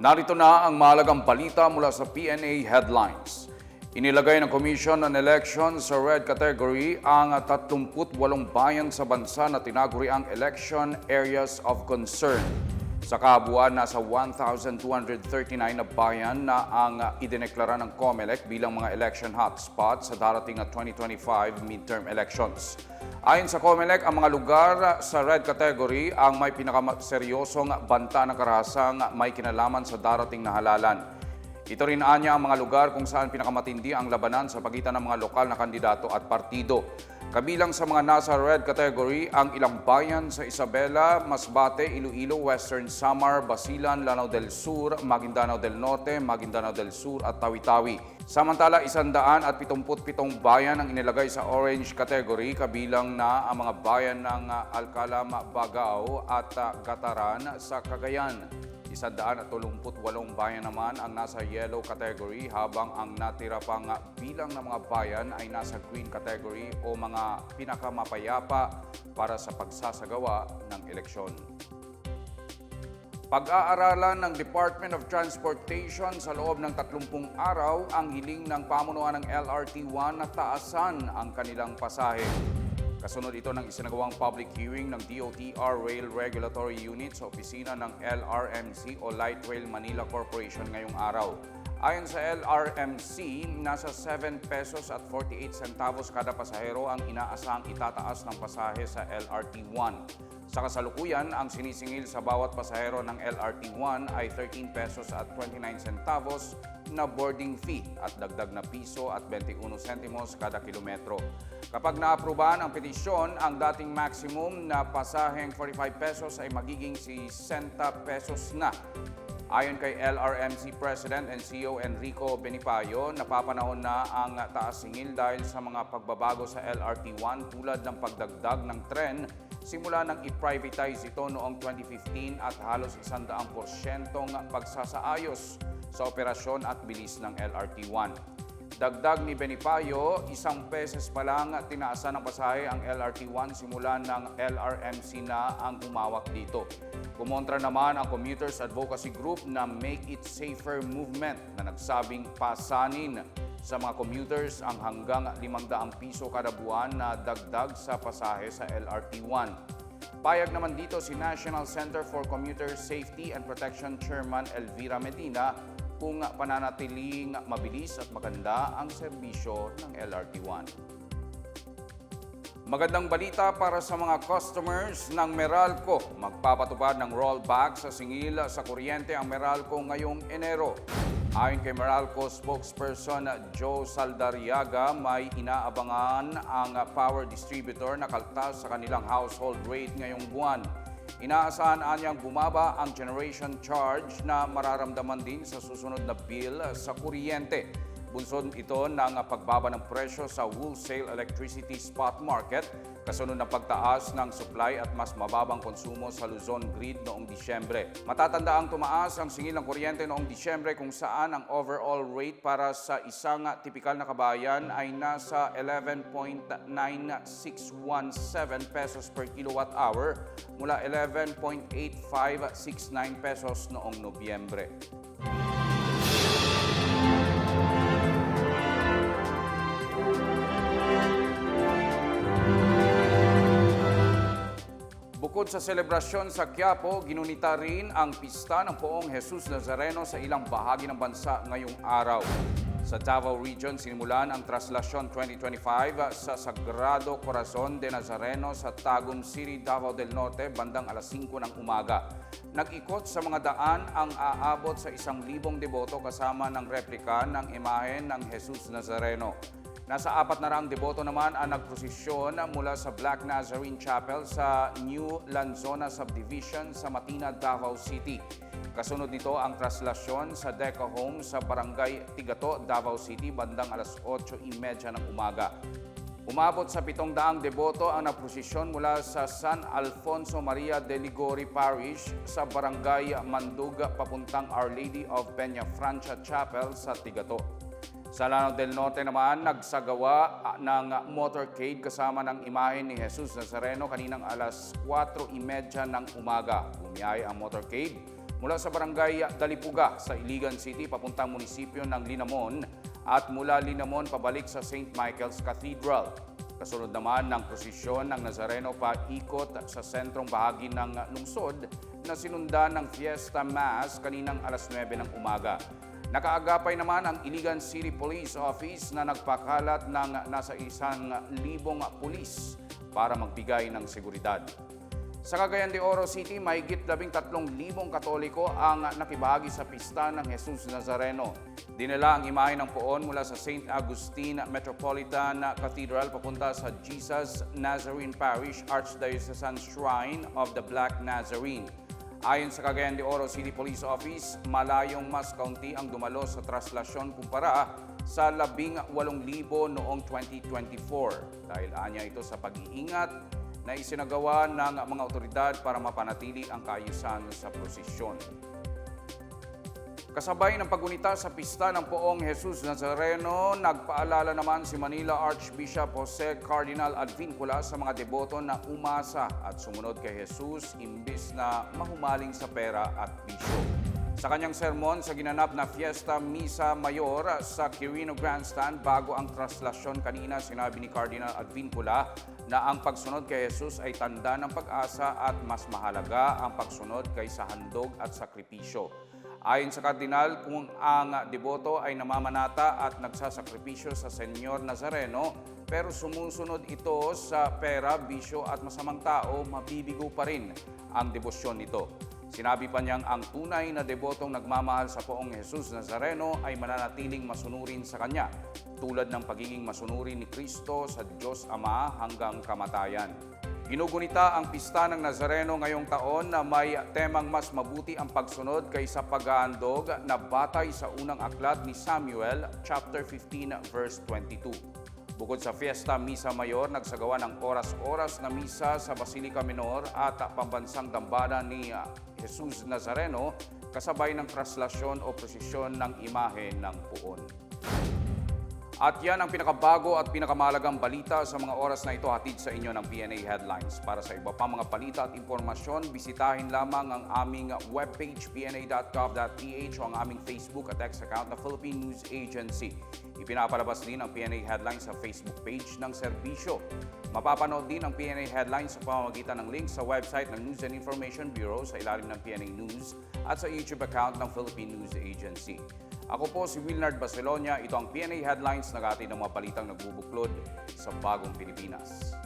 Narito na ang mahalagang balita mula sa PNA Headlines. Inilagay ng Commission on Elections sa red category ang 38 bayan sa bansa na tinaguri ang election areas of concern. Sa kabuuan, nasa 1,239 na bayan na ang idineklara ng COMELEC bilang mga election hotspots sa darating na 2025 midterm elections. Ayon sa COMELEC, ang mga lugar sa red category ang may pinakaseryosong banta ng karahasang may kinalaman sa darating na halalan. Ito rin anya ang mga lugar kung saan pinakamatindi ang labanan sa pagitan ng mga lokal na kandidato at partido. Kabilang sa mga nasa red category ang ilang bayan sa Isabela, Masbate, Iloilo, Western Samar, Basilan, Lanao del Sur, Maguindanao del Norte, Maguindanao del Sur at Tawi-Tawi. Samantala, isandaan at 77 bayan ang inilagay sa orange category kabilang na ang mga bayan ng ah, Alcalam, Bagao at ah, Gataran sa Cagayan. Isandaan at tulumput walong bayan naman ang nasa yellow category habang ang natira pang bilang ng mga bayan ay nasa green category o mga pinakamapayapa para sa pagsasagawa ng eleksyon. Pag-aaralan ng Department of Transportation sa loob ng 30 araw ang hiling ng pamunuan ng LRT1 na taasan ang kanilang pasahe. Kasunod ito ng isinagawang public hearing ng DOTR Rail Regulatory Unit sa opisina ng LRMC o Light Rail Manila Corporation ngayong araw. Ayon sa LRMC, nasa 7 pesos at 48 centavos kada pasahero ang inaasahang itataas ng pasahe sa LRT1. Sa kasalukuyan, ang sinisingil sa bawat pasahero ng LRT1 ay 13 pesos at 29 centavos na boarding fee at dagdag na piso at 21 sentimos kada kilometro. Kapag naaprubahan ang petisyon, ang dating maximum na pasaheng 45 pesos ay magiging 60 pesos na. Ayon kay LRMC President and CEO Enrico Benipayo, napapanahon na ang taas singil dahil sa mga pagbabago sa LRT1 tulad ng pagdagdag ng tren simula nang i-privatize ito noong 2015 at halos 100% pagsasaayos sa operasyon at bilis ng LRT1. Dagdag ni Benipayo, isang beses pa lang tinaasan ng pasahe ang LRT1 simula ng LRMC na ang humawak dito. Kumontra naman ang Commuters Advocacy Group na Make It Safer Movement na nagsabing pasanin sa mga commuters ang hanggang 500 piso kada buwan na dagdag sa pasahe sa LRT1. Payag naman dito si National Center for Commuter Safety and Protection Chairman Elvira Medina kung pananatiling mabilis at maganda ang serbisyo ng LRT1. Magandang balita para sa mga customers ng Meralco. Magpapatupad ng rollback sa singil sa kuryente ang Meralco ngayong Enero. Ayon kay Meralco spokesperson Joe Saldariaga, may inaabangan ang power distributor na kaltas sa kanilang household rate ngayong buwan. Inaasahan anyang bumaba ang generation charge na mararamdaman din sa susunod na bill sa kuryente. Bunsod ito ng pagbaba ng presyo sa wholesale electricity spot market kasunod ng pagtaas ng supply at mas mababang konsumo sa Luzon grid noong Disyembre. Matatanda ang tumaas ang singil ng kuryente noong Disyembre kung saan ang overall rate para sa isang tipikal na kabayan ay nasa 11.9617 pesos per kilowatt hour mula 11.8569 pesos noong Nobyembre. Bukod sa selebrasyon sa Quiapo, ginunita rin ang pista ng poong Jesus Nazareno sa ilang bahagi ng bansa ngayong araw. Sa Davao Region, sinimulan ang Traslasyon 2025 sa Sagrado Corazon de Nazareno sa Tagum City, Davao del Norte, bandang alas 5 ng umaga. Nag-ikot sa mga daan ang aabot sa isang libong deboto kasama ng replika ng imahen ng Jesus Nazareno. Nasa apat na raang deboto naman ang nagprosesyon mula sa Black Nazarene Chapel sa New Lanzona Subdivision sa Matina, Davao City. Kasunod nito ang traslasyon sa Deca Home sa Barangay Tigato, Davao City bandang alas 8.30 ng umaga. Umabot sa pitong daang deboto ang naprosesyon mula sa San Alfonso Maria de Ligori Parish sa Barangay Mandug papuntang Our Lady of Peña Francia Chapel sa Tigato. Sa Lanao del Norte naman, nagsagawa ah, ng motorcade kasama ng imahe ni Jesus Nazareno kaninang alas 4.30 ng umaga. Bumiyay ang motorcade mula sa barangay Dalipuga sa Iligan City papuntang munisipyo ng Linamon at mula Linamon pabalik sa St. Michael's Cathedral. Kasunod naman ng prosesyon ng Nazareno paikot sa sentrong bahagi ng lungsod na sinundan ng Fiesta Mass kaninang alas 9 ng umaga. Nakaagapay naman ang Iligan City Police Office na nagpakalat ng nasa isang libong pulis para magbigay ng seguridad. Sa Cagayan de Oro City, mahigit 13,000 katoliko ang nakibahagi sa pista ng Jesus Nazareno. Dinala ang imahe ng poon mula sa St. Agustin Metropolitan Cathedral papunta sa Jesus Nazarene Parish Archdiocesan Shrine of the Black Nazarene. Ayon sa Cagayan de Oro City Police Office, malayong mas kaunti ang dumalo sa traslasyon kumpara sa 18,000 noong 2024. Dahil anya ito sa pag-iingat na isinagawa ng mga otoridad para mapanatili ang kaayusan sa prosesyon. Kasabay ng pagunita sa pista ng poong Jesus Nazareno, nagpaalala naman si Manila Archbishop Jose Cardinal Advincula sa mga deboto na umasa at sumunod kay Jesus imbis na mahumaling sa pera at bisyo. Sa kanyang sermon sa ginanap na Fiesta Misa Mayor sa Quirino Grandstand bago ang traslasyon kanina, sinabi ni Cardinal Advincula na ang pagsunod kay Jesus ay tanda ng pag-asa at mas mahalaga ang pagsunod kaysa handog at sakripisyo. Ayon sa kardinal, kung ang deboto ay namamanata at nagsasakripisyo sa Senyor Nazareno, pero sumusunod ito sa pera, bisyo at masamang tao, mabibigo pa rin ang debosyon nito. Sinabi pa niyang ang tunay na debotong nagmamahal sa poong Jesus Nazareno ay mananatiling masunurin sa Kanya, tulad ng pagiging masunurin ni Kristo sa Diyos Ama hanggang kamatayan. Ginugunita ang pista ng Nazareno ngayong taon na may temang mas mabuti ang pagsunod kaysa pag-aandog na batay sa unang aklat ni Samuel, chapter 15, verse 22. Bukod sa Fiesta Misa Mayor, nagsagawa ng oras-oras na misa sa Basilica Minor at pambansang dambana ni Jesus Nazareno kasabay ng traslasyon o prosesyon ng imahe ng puon. At yan ang pinakabago at pinakamalagang balita sa mga oras na ito hatid sa inyo ng PNA Headlines. Para sa iba pa mga balita at impormasyon, bisitahin lamang ang aming webpage pna.gov.ph o ang aming Facebook at X account na Philippine News Agency. Ipinapalabas din ang PNA Headlines sa Facebook page ng serbisyo. Mapapanood din ang PNA Headlines sa pamamagitan ng link sa website ng News and Information Bureau sa ilalim ng PNA News at sa YouTube account ng Philippine News Agency. Ako po si Wilnard Barcelonia. Ito ang PNA Headlines na ng mga balitang nagbubuklod sa bagong Pilipinas.